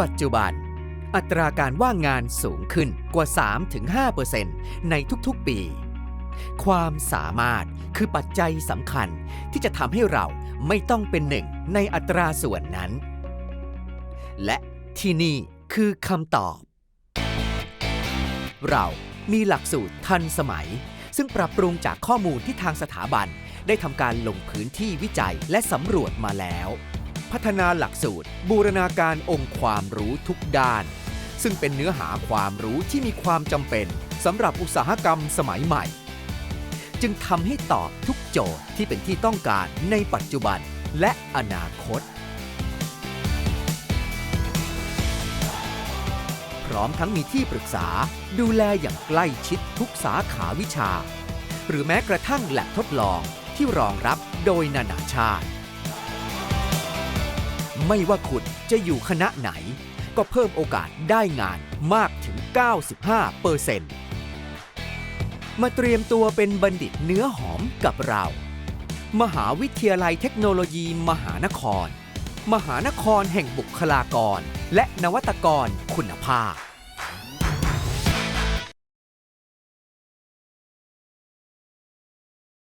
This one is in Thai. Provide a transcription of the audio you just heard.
ปัจจุบัน อัตราการว่างงานสูงขึ้นกว่า 3-5%ในทุกๆปี ความสามารถคือปัจจัยสำคัญที่จะทำให้เราไม่ต้องเป็นหนึ่งในอัตราส่วนนั้น และที่นี่คือคำตอบ เรามีหลักสูตรทันสมัย ซึ่งปรับปรุงจากข้อมูลที่ทางสถาบันได้ทำการลงพื้นที่วิจัยและสำรวจมาแล้ว พัฒนาหลักสูตร บูรณาการองค์ความรู้ทุกด้าน ซึ่งเป็นเนื้อหาความรู้ที่มีความจำเป็นสำหรับอุตสาหกรรมสมัยใหม่ จึงทำให้ตอบทุกโจทย์ที่เป็นที่ต้องการในปัจจุบันและอนาคต พร้อมทั้งมีที่ปรึกษาดูแลอย่างใกล้ชิดทุกสาขาวิชา หรือแม้กระทั่งแลบทดลองที่รองรับโดยนานาชาติ ไม่ว่าคุณจะอยู่คณะไหน ก็เพิ่มโอกาสได้งานมากถึง 95เปอร์เซ็นต์มาเตรียมตัวเป็นบัณฑิตเนื้อหอมกับเรา มหาวิทยาลัยเทคโนโลยีมหานคร มหานครแห่งบุคลากร และนวัตกรคุณภาพ